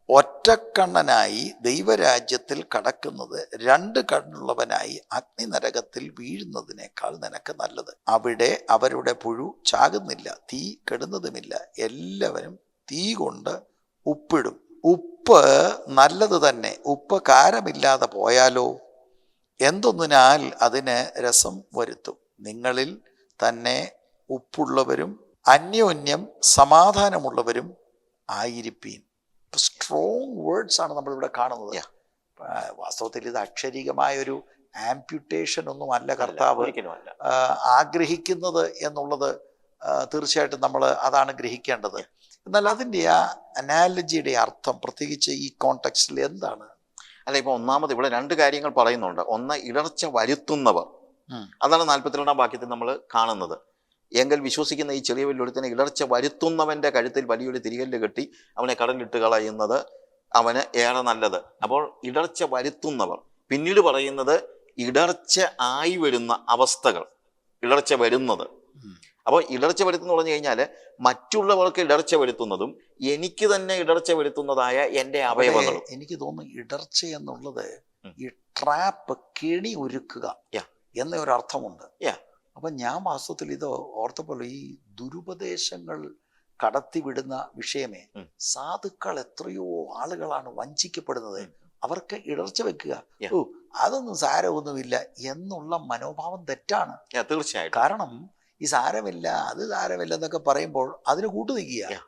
ഒറ്റക്കണ്ണനായി ദൈവരാജ്യത്തിൽ കടക്കുന്നത് രണ്ട് കണ്ണുള്ളവനായി അഗ്നി നരകത്തിൽ വീഴുന്നതിനേക്കാൾ നിനക്ക് നല്ലത്. അവിടെ അവരുടെ പുഴു ചാകുന്നില്ല തീ കെടുന്നതുമില്ല. എല്ലാവരും തീ കൊണ്ട് ഉപ്പിടും. ഉപ്പ് നല്ലത് തന്നെ. ഉപ്പ് കാരമില്ലാതെ പോയാലോ? എന്തൊന്നിനാൽ അതിന് രസം വരുത്തും. നിങ്ങളിൽ തന്നെ ഉപ്പുള്ളവരും അന്യോന്യം സമാധാനമുള്ളവരും ആയിരിപ്പീൻ. സ്ട്രോങ് വേർഡ്സ് ആണ് നമ്മളിവിടെ കാണുന്നത്. വാസ്തവത്തിൽ ഇത് അക്ഷരികമായ ഒരു ആംപ്യൂട്ടേഷൻ ഒന്നും അല്ല കർത്താവ് ആഗ്രഹിക്കുന്നത് എന്നുള്ളത് തീർച്ചയായിട്ടും നമ്മൾ അതാണ് ഗ്രഹിക്കേണ്ടത്. എന്നാൽ അതിന്റെ ആ അനാലജിയുടെ അർത്ഥം പ്രത്യേകിച്ച് ഈ കോണ്ടെക്സ്റ്റിൽ എന്താണ്? അല്ല ഇപ്പൊ ഒന്നാമത് ഇവിടെ രണ്ട് കാര്യങ്ങൾ പറയുന്നുണ്ട്. ഒന്ന് ഇടർച്ച വരുത്തുന്നവർ. അതാണ് നാൽപ്പത്തിരണ്ടാം വാക്യത്തിൽ നമ്മൾ കാണുന്നത്. എങ്കിൽ വിശ്വസിക്കുന്ന ഈ ചെറിയ വെല്ലുവിളിത്തിന് ഇടർച്ച വരുത്തുന്നവന്റെ കഴുത്തിൽ വലിയൊരു തിരികല്ല് കെട്ടി അവനെ കടലിട്ട് കളയുന്നത് അവന് ഏറെ നല്ലത്. അപ്പോൾ ഇടർച്ച വരുത്തുന്നവർ. പിന്നീട് പറയുന്നത് ഇടർച്ച ആയി വരുന്ന അവസ്ഥകൾ. ഇടർച്ച വരുന്നത്. അപ്പോൾ ഇടർച്ച വരുത്തുന്ന പറഞ്ഞു കഴിഞ്ഞാൽ മറ്റുള്ളവർക്ക് ഇടർച്ച വരുത്തുന്നതും എനിക്ക് തന്നെ ഇടർച്ച വരുത്തുന്നതായ എന്റെ അവയവങ്ങളും. എനിക്ക് തോന്നുന്നു ഇടർച്ച എന്നുള്ളത് ഈ ട്രാപ്പ് കെണി ഒരുക്കുക. എന്ന ഒരു അർത്ഥമുണ്ട്. അപ്പൊ ഞാൻ വാസ്തവത്തിൽ ഇത് ഓർത്തപ്പോൾ ഈ ദുരുപദേശങ്ങൾ കടത്തിവിടുന്ന വിഷയമേ സാധുക്കൾ എത്രയോ ആളുകളാണ് വഞ്ചിക്കപ്പെടുന്നത്. അവർക്ക് ഇടർച്ച വെക്കുക. ഓ അതൊന്നും സാരമൊന്നുമില്ല എന്നുള്ള മനോഭാവം തെറ്റാണ്. തീർച്ചയായും കാരണം ഈ സാരമില്ല അത് സാരമില്ല എന്നൊക്കെ പറയുമ്പോൾ അതിന് കൂട്ടു നിൽക്കുക. അപ്പോൾ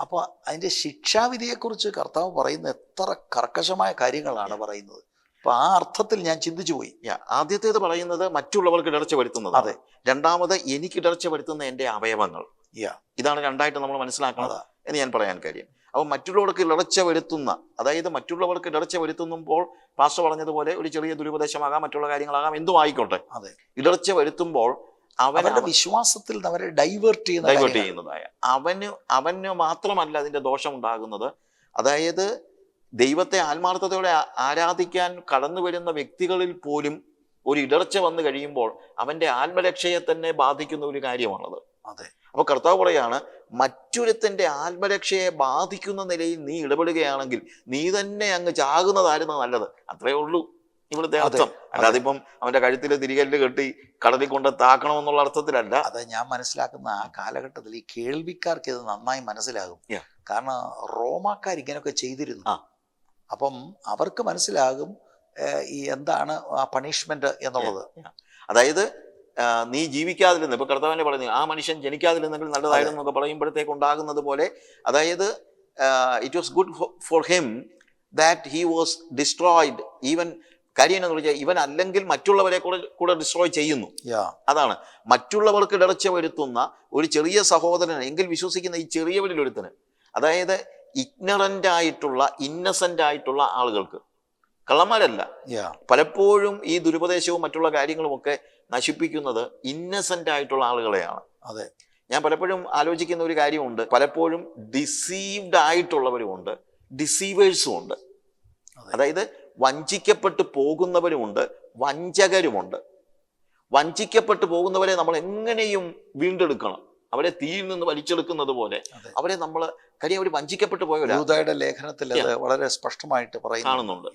അപ്പൊ അതിന്റെ ശിക്ഷാവിധിയെക്കുറിച്ച് കർത്താവ് പറയുന്ന എത്ര കർക്കശമായ കാര്യങ്ങളാണ് പറയുന്നത്. അപ്പൊ ആ അർത്ഥത്തിൽ ഞാൻ ചിന്തിച്ചു പോയി. ആദ്യത്തേത് പറയുന്നത് മറ്റുള്ളവർക്ക് ഇടർച്ച വരുത്തുന്നത്. അതെ. രണ്ടാമത് എനിക്ക് ഇടർച്ച വരുത്തുന്ന എന്റെ അവയവങ്ങൾ. ഇതാണ് രണ്ടായിട്ട് നമ്മൾ മനസ്സിലാക്കുന്നത്. എന്ന് ഞാൻ പറയാൻ കാര്യം. അപ്പോൾ മറ്റുള്ളവർക്ക് ഇടർച്ച വരുത്തുന്ന അതായത് മറ്റുള്ളവർക്ക് ഇടർച്ച വരുത്തുമ്പോൾ പാസ്റ്റർ പറഞ്ഞതുപോലെ ഒരു ചെറിയ ദുരുപദേശമാകാം മറ്റുള്ള കാര്യങ്ങളാകാം എന്തും ആയിക്കോട്ടെ. അതെ. ഇടർച്ച വരുത്തുമ്പോൾ അവരുടെ വിശ്വാസത്തിൽ നിന്ന് അവരെ ഡൈവേർട്ട് ചെയ്യുന്ന ഡൈവേർട്ട്. ചെയ്യുന്നതായ. അവന് അവന് മാത്രമല്ല അതിന്റെ ദോഷം ഉണ്ടാകുന്നത് അതായത് ദൈവത്തെ ആത്മാർത്ഥതയോടെ ആരാധിക്കാൻ കടന്നു വരുന്ന വ്യക്തികളിൽ പോലും ഒരു ഇടർച്ച വന്നു കഴിയുമ്പോൾ അവന്റെ ആത്മരക്ഷയെ തന്നെ ബാധിക്കുന്ന ഒരു കാര്യമാണത്. അതെ. അപ്പൊ കർത്താവ് പറയാണ് മറ്റൊരുത്തന്റെ ആത്മരക്ഷയെ ബാധിക്കുന്ന നിലയിൽ നീ ഇടപെടുകയാണെങ്കിൽ നീ തന്നെ അങ്ങ് ചാകുന്നതായിരുന്നു നല്ലത്. അത്രേ ഉള്ളൂ. ഇവിടുത്തെ അർത്ഥം അല്ലാതെ ഇപ്പം അവന്റെ കഴുത്തിൽ തിരികല്ല് കെട്ടി കടലിൽ കൊണ്ട് താക്കണം എന്നുള്ള അർത്ഥത്തിലല്ല. അത് ഞാൻ മനസ്സിലാക്കുന്ന ആ കാലഘട്ടത്തിൽ ഈ കേൾവിക്കാർക്ക് ഇത് നന്നായി മനസ്സിലാകും. കാരണം റോമാക്കാർ ഇങ്ങനെയൊക്കെ ചെയ്തിരുന്നു. അപ്പം അവർക്ക് മനസ്സിലാകും ഈ എന്താണ് ആ പണിഷ്മെന്റ് എന്നുള്ളത്. അതായത് നീ ജീവിക്കാതിരുന്ന് ഇപ്പൊ കർത്താവിനെ പറഞ്ഞു ആ മനുഷ്യൻ ജനിക്കാതിരുന്നെങ്കിൽ നല്ലതായിരുന്നു എന്നൊക്കെ പറയുമ്പോഴത്തേക്ക് ഉണ്ടാകുന്നത് പോലെ അതായത് it was good for him that he was destroyed even കാര്യം എന്ന് വെച്ചാൽ ഇവൻ അല്ലെങ്കിൽ മറ്റുള്ളവരെ കൂടെ കൂടെ ഡിസ്ട്രോയ് ചെയ്യുന്നു. അതാണ്. മറ്റുള്ളവർക്ക് ഇടർച്ച വരുത്തുന്ന ഒരു ചെറിയ സഹോദരൻ എങ്കിൽ വിശ്വസിക്കുന്ന ഈ ചെറിയവരിൽ ഒരുത്തന്. അതായത് ഇഗ്നറന്റ് ആയിട്ടുള്ള ഇന്നസെന്റ് ആയിട്ടുള്ള ആളുകൾക്ക്. കള്ളന്മാരല്ല. പലപ്പോഴും ഈ ദുരുപദേശവും മറ്റുള്ള കാര്യങ്ങളുമൊക്കെ നശിപ്പിക്കുന്നത് ഇന്നസെന്റ് ആയിട്ടുള്ള ആളുകളെയാണ്. അതെ. ഞാൻ പലപ്പോഴും ആലോചിക്കുന്ന ഒരു കാര്യമുണ്ട്. പലപ്പോഴും ഡിസീവ്ഡ് ആയിട്ടുള്ളവരുമുണ്ട്. ഡിസീവേഴ്സും ഉണ്ട് അതെ. അതായത് വഞ്ചിക്കപ്പെട്ടു പോകുന്നവരുമുണ്ട് വഞ്ചകരുമുണ്ട്. വഞ്ചിക്കപ്പെട്ടു പോകുന്നവരെ നമ്മൾ എങ്ങനെയും വീണ്ടെടുക്കണം. അവരെ തീയിൽ നിന്ന് വലിച്ചെടുക്കുന്നത് പോലെ അവരെ നമ്മൾ കാര്യം അവർ വഞ്ചിക്കപ്പെട്ടു പോയവരുടെ ലേഖനത്തിൽ വളരെ സ്പഷ്ടമായിട്ട് പറയുന്നുണ്ട്. കാണുന്നുണ്ട്.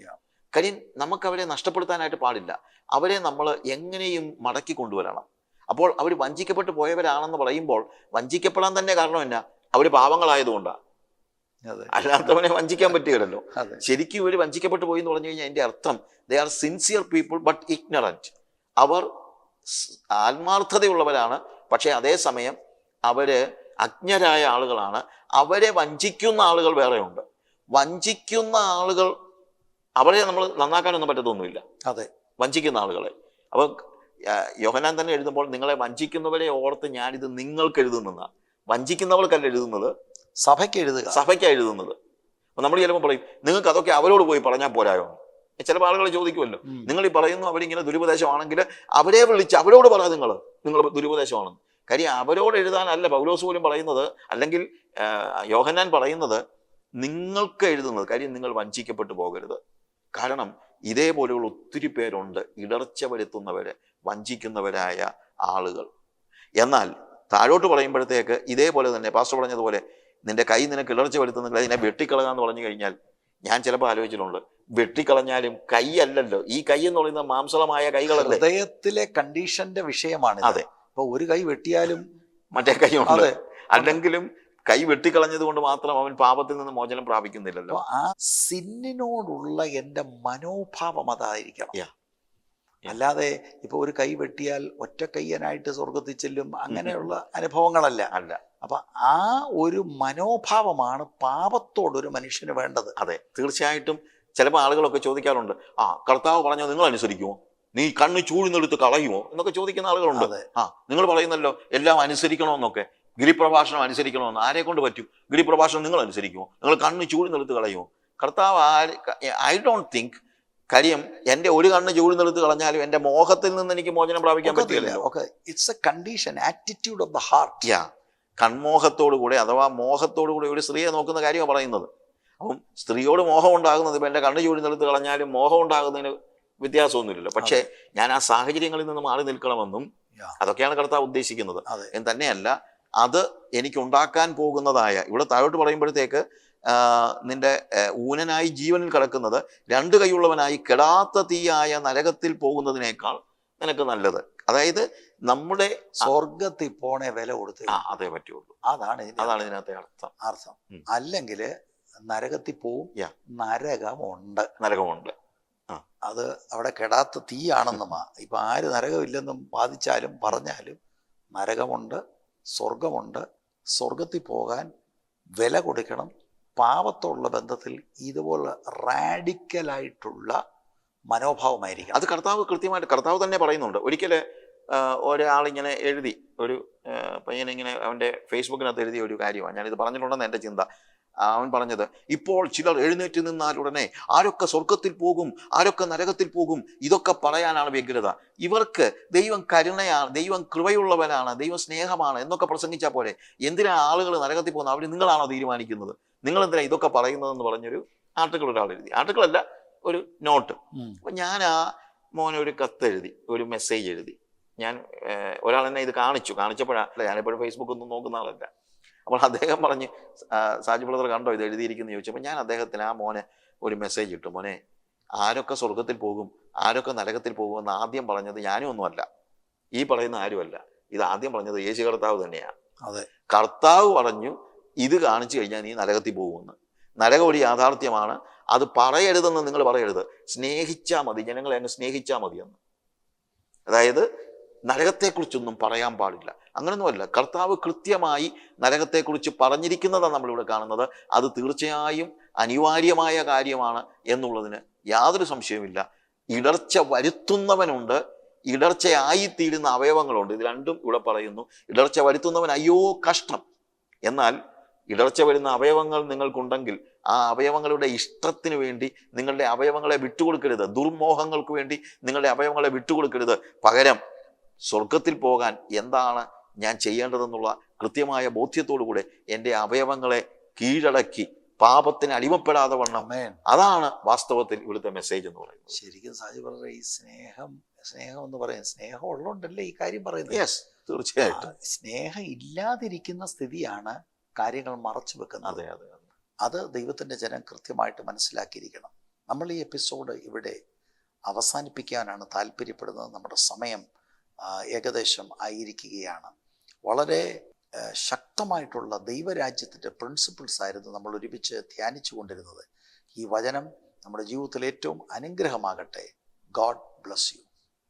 കാര്യം നമുക്ക് അവരെ നഷ്ടപ്പെടുത്താനായിട്ട് പാടില്ല. അവരെ നമ്മൾ എങ്ങനെയും മടക്കി കൊണ്ടുവരണം. അപ്പോൾ അവർ വഞ്ചിക്കപ്പെട്ടു പോയവരാണെന്ന് പറയുമ്പോൾ വഞ്ചിക്കപ്പെടാൻ തന്നെ കാരണം എന്നാ? അവർ പാവങ്ങളായതുകൊണ്ടാണ് അല്ലാത്തവനെ വഞ്ചിക്കാൻ പറ്റുകയല്ലോ ശരിക്കും ഇവർ വഞ്ചിക്കപ്പെട്ടു പോയി എന്ന് പറഞ്ഞു കഴിഞ്ഞാൽ അതിന്റെ അർത്ഥം they are sincere people but ignorant അവർ ആത്മാർത്ഥതയുള്ളവരാണ് പക്ഷേ അതേസമയം അവർ അജ്ഞരായ ആളുകളാണ്. അവരെ വഞ്ചിക്കുന്ന ആളുകൾ വേറെയുണ്ട്. വഞ്ചിക്കുന്ന ആളുകൾ അവരെ നമ്മൾ നന്നാക്കാനൊന്നും പറ്റത്തൊന്നുമില്ല. അതെ. വഞ്ചിക്കുന്ന ആളുകളെ. അപ്പോൾ യോഹനാൻ തന്നെ എഴുതുമ്പോൾ നിങ്ങളെ വഞ്ചിക്കുന്നവരെ ഓർത്ത് ഞാനിത് നിങ്ങൾക്ക് എഴുതുന്ന വഞ്ചിക്കുന്നവർക്കല്ല എഴുതുന്നത്. സഭയ്ക്ക് എഴുതുക. സഭയ്ക്ക് എഴുതുന്നത്. അപ്പൊ നമ്മൾ ചിലപ്പോൾ പറയും നിങ്ങൾക്ക് അതൊക്കെ അവരോട് പോയി പറഞ്ഞാൽ പോരായോ? ചിലപ്പോൾ ആളുകൾ ചോദിക്കുമല്ലോ. നിങ്ങൾ ഈ പറയുന്നു അവരിങ്ങനെ ദുരുപദേശമാണെങ്കിൽ അവരെ വിളിച്ച് അവരോട് പറ നിങ്ങൾ. നിങ്ങൾ ദുരുപദേശമാണെന്ന്. കാര്യം അവരോട് എഴുതാനല്ല പൗലോസ് പോലും പറയുന്നത് അല്ലെങ്കിൽ യോഹന്നാൻ പറയുന്നത് നിങ്ങൾക്ക് എഴുതുന്നത്. കാര്യം നിങ്ങൾ വഞ്ചിക്കപ്പെട്ടു പോകരുത്. കാരണം ഇതേപോലെയുള്ള ഒത്തിരി പേരുണ്ട് ഇടർച്ച വരുത്തുന്നവര് വഞ്ചിക്കുന്നവരായ ആളുകൾ. എന്നാൽ താഴോട്ട് പറയുമ്പോഴത്തേക്ക് ഇതേപോലെ തന്നെ പാസ്റ്റർ പറഞ്ഞതുപോലെ നിന്റെ കൈ നിനക്ക് ഇളർച്ച വരുത്തുന്നെങ്കിൽ അതിനെ വെട്ടിക്കളകാന്ന് പറഞ്ഞു കഴിഞ്ഞാൽ ഞാൻ ചിലപ്പോൾ ആലോചിച്ചിട്ടുണ്ട്. വെട്ടിക്കളഞ്ഞാലും കൈ അല്ലല്ലോ. ഈ കൈ എന്ന് പറയുന്ന മാംസളമായ കൈകളല്ലേ? ഹൃദയത്തിലെ കണ്ടീഷന്റെ വിഷയമാണ് അതെ. അപ്പൊ ഒരു കൈ വെട്ടിയാലും മറ്റേ കൈയുണ്ട് അതെ. അല്ലെങ്കിലും കൈ വെട്ടിക്കളഞ്ഞത് കൊണ്ട് മാത്രം അവൻ പാപത്തിൽ നിന്ന് മോചനം പ്രാപിക്കുന്നില്ലല്ലോ. ആ സിന്നിനോടുള്ള എന്റെ മനോഭാവം അതായിരിക്കണം. അല്ലാതെ ഇപ്പൊ ഒരു കൈ വെട്ടിയാൽ ഒറ്റ കയ്യനായിട്ട് സ്വർഗത്തിൽ ചെല്ലും അങ്ങനെയുള്ള അനുഭവങ്ങളല്ല. അല്ല. അപ്പൊ ആ ഒരു മനോഭാവമാണ് പാപത്തോടൊരു മനുഷ്യന് വേണ്ടത്. അതെ. തീർച്ചയായിട്ടും ചിലപ്പോൾ ആളുകളൊക്കെ ചോദിക്കാറുണ്ട് ആ കർത്താവ് പറഞ്ഞോ നിങ്ങൾ അനുസരിക്കുമോ നീ കണ്ണ് ചൂഴ്ന്നെടുത്ത് കളയുമോ എന്നൊക്കെ ചോദിക്കുന്ന ആളുകളുണ്ട്. അതെ. ആ നിങ്ങൾ പറയുന്നല്ലോ എല്ലാം അനുസരിക്കണമെന്നൊക്കെ. ഗിരിപ്രഭാഷണം അനുസരിക്കണമെന്ന് ആരെ കൊണ്ട് പറ്റും? ഗിരിപ്രഭാഷണം നിങ്ങൾ അനുസരിക്കുമോ നിങ്ങൾ കണ്ണ് ചൂഴ്ന്നെടുത്ത് കളയുമോ കർത്താവ് ഐ ഡോണ്ട് തിങ്ക് കാര്യം എന്റെ ഒരു കണ്ണ് ചൂഴ്ന്നെടുത്ത് കളഞ്ഞാലും എന്റെ മോഹത്തിൽ നിന്ന് എനിക്ക് മോചനം പ്രാപിക്കാൻ പറ്റില്ല. Okay it's a condition attitude of the heart yeah. കൺമോഹത്തോടു കൂടെ അഥവാ മോഹത്തോടു കൂടെ ഒരു സ്ത്രീയെ നോക്കുന്ന കാര്യമാണ് പറയുന്നത്. അപ്പം സ്ത്രീയോട് മോഹം ഉണ്ടാകുന്നത് ഇപ്പം എന്റെ കണ്ണ് ചൂഴ്ന്നെടുത്ത് കളഞ്ഞാലും മോഹം ഉണ്ടാകുന്നതിന് വ്യത്യാസമൊന്നുമില്ലല്ലോ. പക്ഷേ ഞാൻ ആ സാഹചര്യങ്ങളിൽ നിന്ന് മാറി നിൽക്കണമെന്നും അതൊക്കെയാണ് കർത്താവ് ഉദ്ദേശിക്കുന്നത്. തന്നെയല്ല അത് എനിക്കുണ്ടാക്കാൻ പോകുന്നതായ ഇവിടെ താഴോട്ട് പറയുമ്പോഴത്തേക്ക് നിന്റെ ഊനനായി ജീവനിൽ കിടക്കുന്നത് രണ്ട് കൈയുള്ളവനായി കെടാത്ത തീയായ നരകത്തിൽ പോകുന്നതിനേക്കാൾ നിനക്ക് നല്ലത്. അതായത് നമ്മുടെ സ്വർഗത്തിൽ പോണേ വില കൊടുത്ത് ആ അതേ പറ്റുള്ളൂ. അതാണ് അതാണ് ഇതിനകത്തെ അർത്ഥം. അർത്ഥം. അല്ലെങ്കിൽ നരകത്തിൽ പോവും. നരകമുണ്ട്. നരകമുണ്ട്. അത് അവിടെ കെടാത്ത തീയാണെന്നുമാ ഇപ്പൊ ആര് നരകമില്ലെന്നും വാദിച്ചാലും പറഞ്ഞാലും നരകമുണ്ട് സ്വർഗമുണ്ട് സ്വർഗത്തിൽ പോകാൻ വില കൊടുക്കണം പാപത്തോടുള്ള ബന്ധത്തിൽ ഇതുപോലെ റാഡിക്കലായിട്ടുള്ള മനോഭാവമായിരിക്കും. അത് കർത്താവ് കൃത്യമായിട്ട് കർത്താവ് തന്നെ പറയുന്നുണ്ട്. ഒരിക്കൽ ഒരാളിങ്ങനെ എഴുതി ഒരു പയ്യനിങ്ങനെ അവന്റെ ഫേസ്ബുക്കിനകത്ത് എഴുതിയ ഒരു കാര്യമാണ്. ഞാനിത് പറഞ്ഞിട്ടുണ്ടെന്ന് എന്റെ ചിന്ത. അവൻ പറഞ്ഞത് ഇപ്പോൾ ചിലർ എഴുന്നേറ്റ് നിന്നാൽ ഉടനെ ആരൊക്കെ സ്വർഗത്തിൽ പോകും ആരൊക്കെ നരകത്തിൽ പോകും ഇതൊക്കെ പറയാനാണ് വ്യഗ്രത. ഇവർക്ക് ദൈവം കരുണയാണ് ദൈവം കൃപയുള്ളവനാണ് ദൈവം സ്നേഹമാണ് എന്നൊക്കെ പ്രസംഗിച്ചാൽ പോലെ എന്തിനാ ആളുകൾ നരകത്തിൽ പോകുന്നത്? അവർ നിങ്ങളാണോ തീരുമാനിക്കുന്നത്? നിങ്ങൾ എന്തിനാ ഇതൊക്കെ പറയുന്നതെന്ന് പറഞ്ഞൊരു ആർട്ടിക്കിൾ ഒരാൾ എഴുതി. ആർട്ടിക്കിൾ അല്ല ഒരു നോട്ട്. അപ്പൊ ഞാൻ ആ മോനൊരു ഒരു കത്ത് എഴുതി ഒരു മെസ്സേജ് എഴുതി. ഞാൻ ഒരാൾ എന്നെ ഇത് കാണിച്ചു. കാണിച്ചപ്പോഴാണ് ഞാനിപ്പോഴും ഫേസ്ബുക്ക് ഒന്നും നോക്കുന്ന ആളല്ല. അപ്പോൾ അദ്ദേഹം പറഞ്ഞ് സാജി ബ്രദർ കണ്ടോ ഇത് എഴുതിയിരിക്കുന്നു ചോദിച്ചപ്പോൾ ഞാൻ അദ്ദേഹത്തിന് ആ മോനെ ഒരു മെസ്സേജ് ഇട്ടു. മോനെ ആരൊക്കെ സ്വർഗത്തിൽ പോകും ആരൊക്കെ നരകത്തിൽ പോകുമെന്ന് ആദ്യം പറഞ്ഞത് ഞാനും ഒന്നുമല്ല ഈ പറയുന്ന ആരുമല്ല. ഇത് ആദ്യം പറഞ്ഞത് യേശു കർത്താവ് തന്നെയാണ്. അതെ. കർത്താവ് പറഞ്ഞു ഇത് കാണിച്ചു കഴിഞ്ഞാൽ നീ നരകത്തിൽ പോകുമെന്ന്. നരകം ഒരു യാഥാർത്ഥ്യമാണ്. അത് പറയരുതെന്ന് നിങ്ങൾ പറയരുത്. സ്നേഹിച്ചാൽ മതി. ജനങ്ങളെ അങ്ങ് സ്നേഹിച്ചാൽ മതിയെന്ന്. എന്ന് അതായത് നരകത്തെക്കുറിച്ചൊന്നും പറയാൻ പാടില്ല. അങ്ങനൊന്നുമല്ല. കർത്താവ് കൃത്യമായി നരകത്തെക്കുറിച്ച് പറഞ്ഞിരിക്കുന്നതാണ് നമ്മളിവിടെ കാണുന്നത്. അത് തീർച്ചയായും അനിവാര്യമായ കാര്യമാണ് എന്നുള്ളതിന് യാതൊരു സംശയവുമില്ല. ഇടർച്ച വരുത്തുന്നവനുണ്ട്. ഇടർച്ചയായിത്തീരുന്ന അവയവങ്ങളുണ്ട്. ഇത് രണ്ടും ഇവിടെ പറയുന്നു. ഇടർച്ച വരുത്തുന്നവൻ അയ്യോ കഷ്ടം. എന്നാൽ ഇടർച്ച വരുന്ന അവയവങ്ങൾ നിങ്ങൾക്കുണ്ടെങ്കിൽ ആ അവയവങ്ങളുടെ ഇഷ്ടത്തിന് വേണ്ടി നിങ്ങളുടെ അവയവങ്ങളെ വിട്ടുകൊടുക്കരുത്. ദുർമോഹങ്ങൾക്ക് വേണ്ടി നിങ്ങളുടെ അവയവങ്ങളെ വിട്ടുകൊടുക്കരുത്. പകരം സ്വർഗത്തിൽ പോകാൻ എന്താണ് ഞാൻ ചെയ്യേണ്ടതെന്നുള്ള കൃത്യമായ ബോധ്യത്തോടു കൂടെ എന്റെ അവയവങ്ങളെ കീഴടക്കി പാപത്തിന് അടിമപ്പെടാതെ വണ്ണം. അതാണ് വാസ്തവത്തിൽ ഇവിടുത്തെ മെസ്സേജ് എന്ന് പറയുന്നത്. ശരിക്കും സാജി പറഞ്ഞ ഈ സ്നേഹം സ്നേഹം എന്ന് പറയുന്നത് സ്നേഹം ഉള്ളതുകൊണ്ടല്ലേ ഈ കാര്യം പറയുന്നത്? യെസ് തീർച്ചയായിട്ടും. സ്നേഹം ഇല്ലാതിരിക്കുന്ന സ്ഥിതിയാണ് കാര്യങ്ങൾ മറച്ചു വെക്കുന്നത്. അതെ അതെ അതെ. ദൈവത്തിന്റെ ജനം കൃത്യമായിട്ട് മനസ്സിലാക്കിയിരിക്കണം. നമ്മൾ ഈ എപ്പിസോഡ് ഇവിടെ അവസാനിപ്പിക്കാനാണ് താല്പര്യപ്പെടുന്നത്. നമ്മുടെ സമയം ഏകദേശം ആയിരിക്കുകയാണ്. വളരെ ശക്തമായിട്ടുള്ള ദൈവരാജ്യത്തിന്റെ പ്രിൻസിപ്പിൾസ് ആയിരുന്നു നമ്മൾ ഒരുമിച്ച് ധ്യാനിച്ചു കൊണ്ടിരുന്നത്. ഈ വചനം നമ്മുടെ ജീവിതത്തിൽ ഏറ്റവും അനുഗ്രഹമാകട്ടെ. God bless you